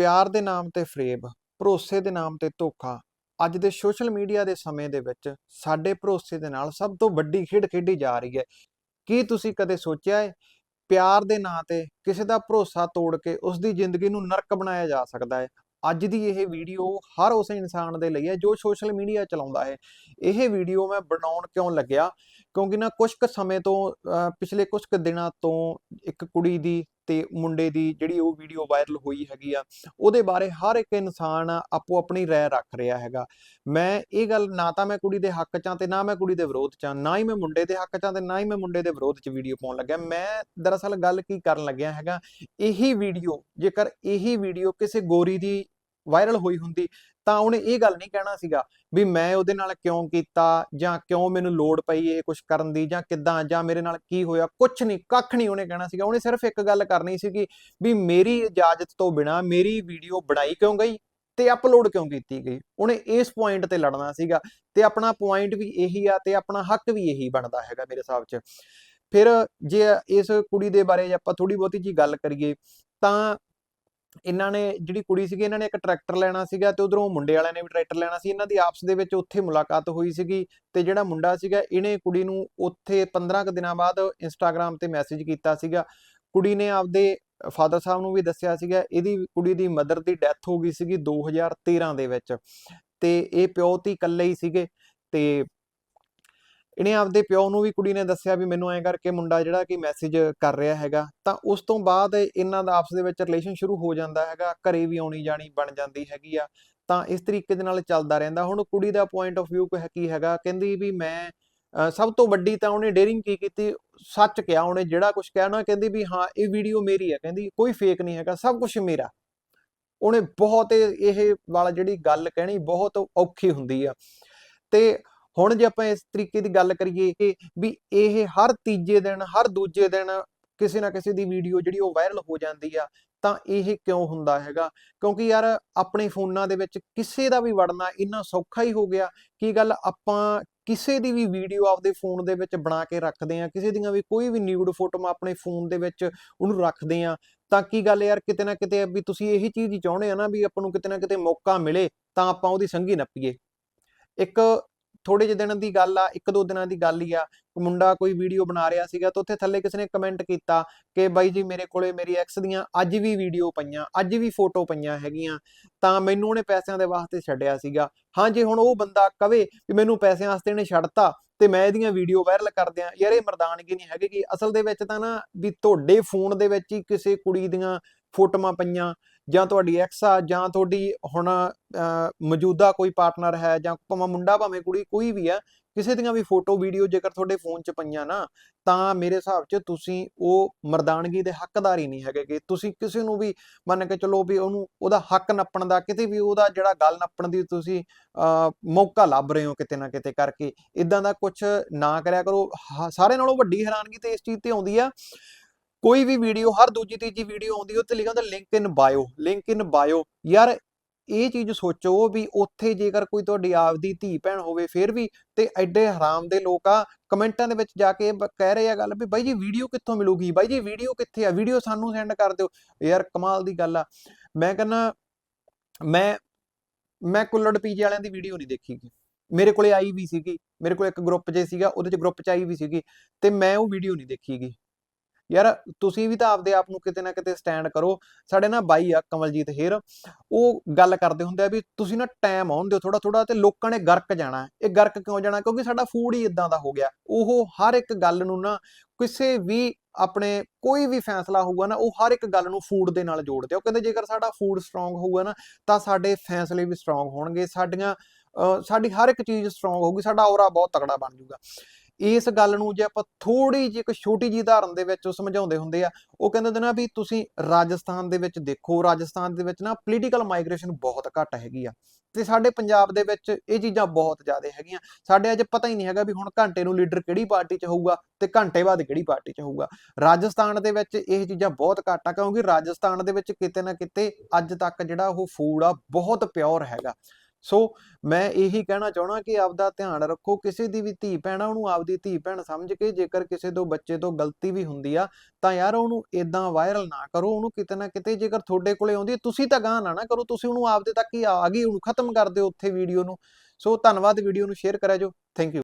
ਪਿਆਰ ਦੇ ਨਾਮ ਤੇ ਫਰੇਬ, ਭਰੋਸੇ ਦੇ ਨਾਮ ਤੇ ਧੋਖਾ, ਅੱਜ ਦੇ ਸੋਸ਼ਲ ਮੀਡੀਆ ਦੇ ਸਮੇਂ ਦੇ ਵਿੱਚ ਸਾਡੇ ਭਰੋਸੇ ਦੇ ਨਾਲ ਸਭ ਤੋਂ ਵੱਡੀ ਖੇਡ ਖੇਡੀ ਜਾ ਰਹੀ ਹੈ। ਕੀ ਤੁਸੀਂ ਕਦੇ ਸੋਚਿਆ ਹੈ, ਪਿਆਰ ਦੇ ਨਾਂ ਤੇ ਕਿਸੇ ਦਾ ਭਰੋਸਾ ਤੋੜ ਕੇ ਉਸ ਦੀ ਜ਼ਿੰਦਗੀ ਨੂੰ ਨਰਕ ਬਣਾਇਆ ਜਾ ਸਕਦਾ ਹੈ? ਅੱਜ ਦੀ ਇਹ ਵੀਡੀਓ ਹਰ ਉਸ ਇਨਸਾਨ ਦੇ ਲਈ ਹੈ ਜੋ ਸੋਸ਼ਲ ਮੀਡੀਆ ਚਲਾਉਂਦਾ ਹੈ। ਇਹ ਵੀਡੀਓ ਮੈਂ ਬਣਾਉਣ ਕਿਉਂ ਲੱਗਿਆ? ਕਿਉਂਕਿ ਨਾ ਕੁਝ ਕੁ ਸਮੇਂ ਤੋਂ, ਅਹ ਪਿਛਲੇ ਕੁਝ ਕੁ ਦਿਨਾਂ ਤੋਂ ਇੱਕ ਕੁੜੀ ਦੀ ਤੇ ਮੁੰਡੇ ਦੀ ਜਿਹੜੀ ਉਹ ਵੀਡੀਓ ਵਾਇਰਲ ਹੋਈ ਹੈਗੀ ਆ, ਉਹਦੇ ਬਾਰੇ ਹਰ ਇੱਕ ਇਨਸਾਨ ਆਪੋ ਆਪਣੀ ਰਾਏ ਰੱਖ ਰਿਹਾ ਹੈਗਾ। ਮੈਂ ਇਹ ਗੱਲ ਨਾ ਤਾਂ ਮੈਂ ਕੁੜੀ ਦੇ ਹੱਕ 'ਚ ਆਂ ਤੇ ਨਾ ਮੈਂ ਕੁੜੀ ਦੇ ਵਿਰੋਧ 'ਚ ਆਂ, ਨਾ ਹੀ ਮੈਂ ਮੁੰਡੇ ਦੇ ਹੱਕ 'ਚ ਆਂ ਤੇ ਨਾ ਹੀ ਮੈਂ ਮੁੰਡੇ ਦੇ ਵਿਰੋਧ 'ਚ ਵੀਡੀਓ ਪਾਉਣ ਲੱਗਿਆ। ਮੈਂ ਦਰਅਸਲ ਗੱਲ ਕੀ ਕਰਨ ਲੱਗਿਆ ਹੈਗਾ, ਇਹੀ ਵੀਡੀਓ ਜੇਕਰ ਇਹੀ ਵੀਡੀਓ ਕਿਸੇ ਗੋਰੀ ਦੀ ਵਾਇਰਲ ਹੋਈ ਹੁੰਦੀ ਤਾਂ ਉਹਨੇ ਇਹ ਗੱਲ ਨਹੀਂ ਕਹਿਣਾ ਸੀਗਾ ਵੀ ਮੈਂ ਉਹਦੇ ਨਾਲ ਕਿਉਂ ਕੀਤਾ ਜਾਂ ਕਿਉਂ ਮੈਨੂੰ ਲੋੜ ਪਈ ਇਹ ਕੁਝ ਕਰਨ ਦੀ ਜਾਂ ਕਿੱਦਾਂ, ਜਾਂ ਮੇਰੇ ਨਾਲ ਕੀ ਹੋਇਆ ਕੁਝ ਨਹੀਂ, ਕੱਖ ਨਹੀਂ ਉਹਨੇ ਕਹਿਣਾ ਸੀਗਾ। ਉਹਨੇ ਸਿਰਫ ਇੱਕ ਗੱਲ ਕਰਨੀ ਸੀਗੀ ਵੀ ਮੇਰੀ ਇਜਾਜ਼ਤ ਤੋਂ ਬਿਨਾ ਮੇਰੀ ਵੀਡੀਓ ਬਣਾਈ ਕਿਉਂ ਗਈ ਤੇ ਅਪਲੋਡ ਕਿਉਂ ਕੀਤੀ ਗਈ? ਉਹਨੇ ਇਸ ਪੁਆਇੰਟ ਤੇ ਲੜਨਾ ਸੀਗਾ ਤੇ ਆਪਣਾ ਪੁਆਇੰਟ ਵੀ ਇਹੀ ਆ ਤੇ ਆਪਣਾ ਹੱਕ ਵੀ ਇਹੀ ਬਣਦਾ ਹੈਗਾ ਮੇਰੇ ਹਿਸਾਬ 'ਚ। ਫਿਰ ਜੇ ਇਸ ਕੁੜੀ ਦੇ ਬਾਰੇ ਆਪਾਂ ਥੋੜੀ ਬਹੁਤੀ ਜੀ ਗੱਲ ਕਰੀਏ ਤਾਂ ਇਹਨਾਂ ਨੇ ਜਿਹੜੀ ਕੁੜੀ ਸੀਗੀ, ਇਹਨਾਂ ਨੇ ਇੱਕ ਟਰੈਕਟਰ ਲੈਣਾ ਸੀਗਾ ਤੇ ਉਧਰੋਂ ਮੁੰਡੇ ਵਾਲਿਆਂ ਨੇ ਵੀ ਟਰੈਕਟਰ ਲੈਣਾ ਸੀ। ਇਹਨਾਂ ਦੀ ਆਪਸ ਦੇ ਵਿੱਚ ਉੱਥੇ ਮੁਲਾਕਾਤ ਹੋਈ ਸੀਗੀ ਤੇ ਜਿਹੜਾ ਮੁੰਡਾ ਸੀਗਾ, ਇਹਨੇ ਕੁੜੀ ਨੂੰ ਉੱਥੇ 15 ਕੁ ਦਿਨਾਂ ਬਾਅਦ ਇੰਸਟਾਗ੍ਰam ਤੇ ਮੈਸੇਜ ਕੀਤਾ ਸੀਗਾ। ਕੁੜੀ ਨੇ ਆਪਦੇ ਫਾਦਰ ਸਾਹਿਬ ਨੂੰ ਵੀ ਦੱਸਿਆ ਸੀਗਾ, ਇਹਦੀ ਕੁੜੀ ਦੀ ਮਦਰ ਦੀ ਡੈਥ ਹੋ ਗਈ ਸੀਗੀ 2013 ਦੇ ਵਿੱਚ ਤੇ ਇਹ ਪਿਓ ਧੀ ਇਕੱਲੇ ਹੀ ਸੀਗੇ ਤੇ ਇਹਨੇ ਆਪਦੇ ਪਿਓ ਨੂੰ ਵੀ, ਕੁੜੀ ਨੇ ਦੱਸਿਆ ਵੀ ਮੈਨੂੰ ਐਂ ਕਰਕੇ ਮੁੰਡਾ ਜਿਹੜਾ ਕਿ ਮੈਸੇਜ ਕਰ ਰਿਹਾ ਹੈਗਾ, ਤਾਂ ਉਸ ਤੋਂ ਬਾਅਦ ਇਹਨਾਂ ਦਾ ਆਪਸ ਦੇ ਵਿੱਚ ਰਿਲੇਸ਼ਨ ਸ਼ੁਰੂ ਹੋ ਜਾਂਦਾ ਹੈਗਾ, ਘਰੇ ਵੀ ਆਉਣੀ ਜਾਣੀ ਬਣ ਜਾਂਦੀ ਹੈਗੀ ਆ, ਤਾਂ ਇਸ ਤਰੀਕੇ ਦੇ ਨਾਲ ਚੱਲਦਾ ਰਹਿੰਦਾ। ਹੁਣ ਕੁੜੀ ਦਾ ਪੁਆਇੰਟ ਆਫ View ਕੀ ਹੈਗਾ, ਕਹਿੰਦੀ ਵੀ ਮੈਂ ਸਭ ਤੋਂ ਵੱਡੀ ਤਾਂ ਉਹਨੇ ਡੇਰਿੰਗ ਕੀ ਕੀਤੀ, ਸੱਚ ਕਿਹਾ ਉਹਨੇ, ਜਿਹੜਾ ਕੁਝ ਕਿਹਾ ਨਾ, ਕਹਿੰਦੀ ਵੀ ਹਾਂ, ਇਹ ਵੀਡੀਓ ਮੇਰੀ ਹੈ ਕਹਿੰਦੀ ਕੋਈ ਫੇਕ ਨਹੀਂ ਹੈਗਾ, ਸਭ ਕੁਝ ਮੇਰਾ। ਉਹਨੇ ਬਹੁਤ ਇਹ ਇਹ ਵਾਲਾ ਜਿਹੜੀ ਗੱਲ ਕਹਿਣੀ, ਬਹੁਤ ਔਖੀ ਹੁੰਦੀ ਆ। ਤੇ ਹੁਣ ਜੇ ਆਪਾਂ ਇਸ ਤਰੀਕੇ ਦੀ ਗੱਲ ਕਰੀਏ ਕਿ ਵੀ ਇਹ ਹਰ ਤੀਜੇ ਦਿਨ, ਹਰ ਦੂਜੇ ਦਿਨ ਕਿਸੇ ਨਾ ਕਿਸੇ ਦੀ ਵੀਡੀਓ ਜਿਹੜੀ ਉਹ ਵਾਇਰਲ ਹੋ ਜਾਂਦੀ ਆ, ਤਾਂ ਇਹ ਕਿਉਂ ਹੁੰਦਾ ਹੈਗਾ? ਕਿਉਂਕਿ ਯਾਰ ਆਪਣੇ ਫੋਨਾਂ ਦੇ ਵਿੱਚ ਕਿਸੇ ਦਾ ਵੀ ਵੜਨਾ ਇੰਨਾ ਸੌਖਾ ਹੀ ਹੋ ਗਿਆ। ਕੀ ਗੱਲ ਆਪਾਂ ਕਿਸੇ ਦੀ ਵੀ ਵੀਡੀਓ ਆਪਦੇ ਫੋਨ ਦੇ ਵਿੱਚ ਬਣਾ ਕੇ ਰੱਖਦੇ ਆ, ਕਿਸੇ ਦੀਆਂ ਵੀ ਕੋਈ ਵੀ ਨਿਊਡ ਫੋਟੋ ਆਪਣੇ ਫੋਨ ਦੇ ਵਿੱਚ ਉਹਨੂੰ ਰੱਖਦੇ ਆ, ਤਾਂ ਕੀ ਗੱਲ ਯਾਰ ਕਿਤੇ ਨਾ ਕਿਤੇ ਵੀ ਤੁਸੀਂ ਇਹੀ ਚੀਜ਼ ਹੀ ਚਾਹੁੰਦੇ ਆ ਨਾ ਵੀ ਆਪਾਂ ਨੂੰ ਕਿਤੇ ਨਾ ਕਿਤੇ ਮੌਕਾ ਮਿਲੇ ਤਾਂ ਆਪਾਂ ਉਹਦੀ ਸੰਗੀ ਨੱਪੀਏ। ਇੱਕ ਥੋੜੇ ਜਿਹੇ ਦਿਨਾਂ ਦੀ ਗੱਲ ਆ, ਇੱਕ ਦੋ ਦਿਨਾਂ ਦੀ ਗੱਲ ਹੀ ਆ। ਮੁੰਡਾ ਕੋਈ ਵੀਡੀਓ ਬਣਾ ਰਿਹਾ ਸੀਗਾ ਤਾਂ ਉੱਥੇ ਥੱਲੇ ਕਿਸੇ ਨੇ ਕਮੈਂਟ ਕੀਤਾ ਕਿ ਬਾਈ ਜੀ ਮੇਰੇ ਕੋਲੇ ਮੇਰੀ ਐਕਸ ਦੀਆਂ ਅੱਜ ਵੀ ਵੀਡੀਓ ਪਈਆਂ, ਅੱਜ ਵੀ ਫੋਟੋ ਪਈਆਂ ਹੈਗੀਆਂ, ਤਾਂ ਮੈਨੂੰ ਉਹਨੇ ਪੈਸਿਆਂ ਦੇ ਵਾਸਤੇ ਛੱਡਿਆ ਸੀਗਾ। ਹਾਂ ਜੇ, ਹੁਣ ਉਹ ਬੰਦਾ ਕਵੇ ਵੀ ਮੈਨੂੰ ਪੈਸਿਆਂ ਵਾਸਤੇ ਇਹਨੇ ਛੱਡਤਾ ਤੇ ਮੈਂ ਇਹਦੀਆਂ ਵੀਡੀਓ ਵਾਇਰਲ ਕਰ ਦਿਆਂ। ਯਾਰ ਇਹ ਮਰਦਾਨਗੀ ਨਹੀਂ ਹੈਗੀ ਕਿ ਅਸਲ ਦੇ ਵਿੱਚ ਤਾਂ ਨਾ ਵੀ ਤੁਹਾਡੇ ਫੋਨ ਦੇ ਵਿੱਚ ਹੀ ਕਿਸੇ ਕੁੜੀ ਦੀਆਂ ਫੋਟੋਆਂ ਪਈਆਂ ਜਾਂ ਤੁਹਾਡੀ ਐਕਸ ਆ ਜਾਂ ਤੁਹਾਡੀ ਹੁਣ ਮੌਜੂਦਾ ਕੋਈ ਪਾਰਟਨਰ ਹੈ ਜਾਂ ਭਾਵੇਂ ਮੁੰਡਾ ਭਾਵੇਂ ਕੁੜੀ ਕੋਈ ਵੀ ਆ ਕਿਸੇ ਦੀਆਂ ਵੀ ਫੋਟੋ ਵੀਡੀਓ ਜੇਕਰ ਤੁਹਾਡੇ ਫੋਨ 'ਚ ਪਈਆਂ ਨਾ ਤਾਂ ਮੇਰੇ ਹਿਸਾਬ 'ਚ ਤੁਸੀਂ ਉਹ ਮਰਦਾਨਗੀ ਦੇ ਹੱਕਦਾਰ ਹੀ ਨਹੀਂ ਹੈਗੇ ਕਿ ਤੁਸੀਂ ਕਿਸੇ ਨੂੰ ਵੀ ਮੰਨ ਕੇ ਚਲੋ ਵੀ ਉਹਨੂੰ ਉਹਦਾ ਹੱਕ ਨੱਪਣ ਦਾ ਕਿਤੇ ਵੀ ਉਹਦਾ ਜਿਹੜਾ ਗੱਲ ਨੱਪਣ ਦੀ ਤੁਸੀਂ ਅਹ, ਮੌਕਾ ਲੱਭ ਰਹੇ ਹੋ ਕਿਤੇ ਨਾ ਕਿਤੇ ਕਰਕੇ ਇਦਾਂ ਦਾ ਕੁਝ ਨਾ ਕਰਿਆ ਕਰੋ। ਸਾਰੇ ਨਾਲੋਂ ਵੱਡੀ ਹੈਰਾਨਗੀ ਤੇ ਇਸ ਚੀਜ਼ ਤੇ ਆਉਂਦੀ ਆ ਕੋਈ ਵੀ ਵੀਡੀਓ ਹਰ ਦੂਜੀ ਤੀਜੀ ਵੀਡੀਓ ਆਉਂਦੀ ਉੱਤੇ ਲਿਖਿਆ ਹੁੰਦਾ link in bio link in bio ਯਾਰ, ਇਹ ਚੀਜ਼ ਸੋਚੋ ਵੀ ਉੱਥੇ ਜੇਕਰ ਕੋਈ ਤੁਹਾਡੀ ਆਪਦੀ ਧੀ ਭੈਣ ਹੋਵੇ, ਫਿਰ ਵੀ ਤੇ ਐਡੇ ਹਰਾਮ ਦੇ ਲੋਕ ਆ, ਕਮੈਂਟਾਂ ਦੇ ਵਿੱਚ ਜਾ ਕੇ ਕਹਿ ਰਹੇ ਆ ਗੱਲ ਵੀ ਬਾਈ ਜੀ ਵੀਡੀਓ ਕਿੱਥੋਂ ਮਿਲੂਗੀ? ਬਾਈ ਜੀ ਵੀਡੀਓ ਕਿੱਥੇ ਆ? ਵੀਡੀਓ ਸਾਨੂੰ ਸੈਂਡ ਕਰ ਦਿਓ। ਯਾਰ, ਕਮਾਲ ਦੀ ਗੱਲ ਆ। ਮੈਂ ਕਹਿੰਦਾ, ਮੈਂ ਮੈਂ ਕੁੱਲੜ ਪੀਜੇ ਵਾਲਿਆਂ ਦੀ ਵੀਡੀਓ ਨਹੀਂ ਦੇਖੀ ਗੀ। ਮੇਰੇ ਕੋਲੇ ਆਈ ਵੀ ਸੀਗੀ। ਮੇਰੇ ਕੋਲ ਇੱਕ ਗਰੁੱਪ ਜੇ ਸੀਗਾ, ਉਹਦੇ ਚ ਗਰੁੱਪ ਚ ਆਈ ਵੀ ਸੀਗੀ। ਤੇ ਮੈਂ ਉਹ ਵੀਡੀਓ ਨਹੀਂ ਦੇਖੀਗੀ ਯਾਰ ਤੁਸੀਂ ਵੀ ਤਾਂ ਆਪਦੇ ਆਪ ਨੂੰ ਕਿਤੇ ਨਾ ਕਿਤੇ ਸਟੈਂਡ ਕਰੋ। ਸਾਡੇ ਨਾ ਬਾਈ ਆ, ਕਮਲਜੀਤ ਹੇਰ, ਉਹ ਗੱਲ ਕਰਦੇ ਹੁੰਦੇ ਆ ਵੀ ਤੁਸੀਂ ਨਾ ਟਾਈਮ ਆਉਣ ਦਿਓ ਥੋੜਾ ਥੋੜਾ ਤੇ ਲੋਕਾਂ ਨੇ ਗਰਕ ਜਾਣਾ। ਇਹ ਗਰਕ ਕਿਉਂ ਜਾਣਾ? ਕਿਉਂਕਿ ਸਾਡਾ ਫੂਡ ਹੀ ਇਦਾਂ ਦਾ ਹੋ ਗਿਆ। ਉਹ ਹਰ ਇੱਕ ਗੱਲ ਨੂੰ ਨਾ ਕਿਸੇ ਵੀ ਆਪਣੇ ਕੋਈ ਵੀ ਫੈਸਲਾ ਹੋਊਗਾ ਨਾ, ਉਹ ਹਰ ਇੱਕ ਗੱਲ ਨੂੰ ਫੂਡ ਦੇ ਨਾਲ ਜੋੜਦੇ ਆ ਉਹ ਕਹਿੰਦੇ ਜੇਕਰ ਸਾਡਾ ਫੂਡ ਸਟਰੋਂਗ ਹੋਊਗਾ ਨਾ, ਤਾਂ ਸਾਡੇ ਫੈਸਲੇ ਵੀ ਸਟਰੋਂਗ ਹੋਣਗੇ। ਸਾਡੀਆਂ, ਅਹ ਸਾਡੀ ਹਰ ਇੱਕ ਚੀਜ਼ ਸਟਰੋਂਗ ਹੋਊਗੀ। ਸਾਡਾ ਔਰਾ ਬਹੁਤ ਤਕੜਾ ਬਣ ਜਾਊਗਾ। ਇਸ ਗੱਲ ਨੂੰ ਜੇ ਆਪਾਂ ਥੋੜੀ ਜਿਹੀ ਇੱਕ ਛੋਟੀ ਜਿਹੀ ਉਦਾਹਰਨ ਦੇ ਵਿੱਚ ਉਹ ਸਮਝਾਉਂਦੇ ਹੁੰਦੇ ਆ, ਉਹ ਕਹਿੰਦੇ ਹੁੰਦੇ ਨਾ ਵੀ ਤੁਸੀਂ ਰਾਜਸਥਾਨ ਦੇ ਵਿੱਚ ਦੇਖੋ, ਰਾਜਸਥਾਨ ਦੇ ਵਿੱਚ ਨਾ ਪੋਲੀਟੀਕਲ ਮਾਈਗ੍ਰੇਸ਼ਨ ਬਹੁਤ ਘੱਟ ਹੈਗੀ ਆ ਤੇ ਸਾਡੇ ਪੰਜਾਬ ਦੇ ਵਿੱਚ ਇਹ ਚੀਜ਼ਾਂ ਬਹੁਤ ਜ਼ਿਆਦਾ ਹੈਗੀਆਂ। ਸਾਡੇ ਅੱਜ ਪਤਾ ਹੀ ਨਹੀਂ ਹੈਗਾ ਵੀ ਹੁਣ ਘੰਟੇ ਨੂੰ ਲੀਡਰ ਕਿਹੜੀ ਪਾਰਟੀ 'ਚ ਹੋਊਗਾ ਤੇ ਘੰਟੇ ਬਾਅਦ ਕਿਹੜੀ ਪਾਰਟੀ 'ਚ ਹੋਊਗਾ। ਰਾਜਸਥਾਨ ਦੇ ਵਿੱਚ ਇਹ ਚੀਜ਼ਾਂ ਬਹੁਤ ਘੱਟ ਆ ਕਿਉਂਕਿ ਰਾਜਸਥਾਨ ਦੇ ਵਿੱਚ ਕਿਤੇ ਨਾ ਕਿਤੇ ਅੱਜ ਤੱਕ ਜਿਹੜਾ ਉਹ ਫੂਡ ਆ, ਬਹੁਤ ਪਿਓਰ ਹੈਗਾ। ਸੋ ਮੈਂ ਇਹੀ ਕਹਿਣਾ ਚਾਹਣਾ ਕਿ ਆਪਦਾ ਧਿਆਨ ਰੱਖੋ, ਕਿਸੇ ਦੀ ਵੀ ਧੀ ਭੈਣ ਉਹਨੂੰ ਆਪਦੀ ਧੀ ਭੈਣ ਸਮਝ ਕੇ ਜੇਕਰ ਕਿਸੇ ਤੋਂ ਬੱਚੇ ਤੋਂ ਗਲਤੀ ਵੀ ਹੁੰਦੀ ਆ, ਤਾਂ ਯਾਰ ਉਹਨੂੰ ਇਦਾਂ ਵਾਇਰਲ ਨਾ ਕਰੋ, ਉਹਨੂੰ ਕਿਤੇ ਨਾ ਕਿਤੇ ਜੇਕਰ ਤੁਹਾਡੇ ਕੋਲੇ ਆਉਂਦੀ ਤੁਸੀਂ ਤਾਂ ਗਾਹ ਨਾ ਨਾ ਕਰੋ, ਤੁਸੀਂ ਉਹਨੂੰ ਆਪਦੇ ਤੱਕ ਹੀ ਆ ਗਈ, ਉਹਨੂੰ ਖਤਮ ਕਰ ਦਿਓ ਉੱਥੇ ਵੀਡੀਓ ਨੂੰ। ਸੋ ਧੰਨਵਾਦ ਵੀਡੀਓ ਨੂੰ ਸ਼ੇਅਰ ਕਰਿਆ ਜੋ ਥੈਂਕ ਯੂ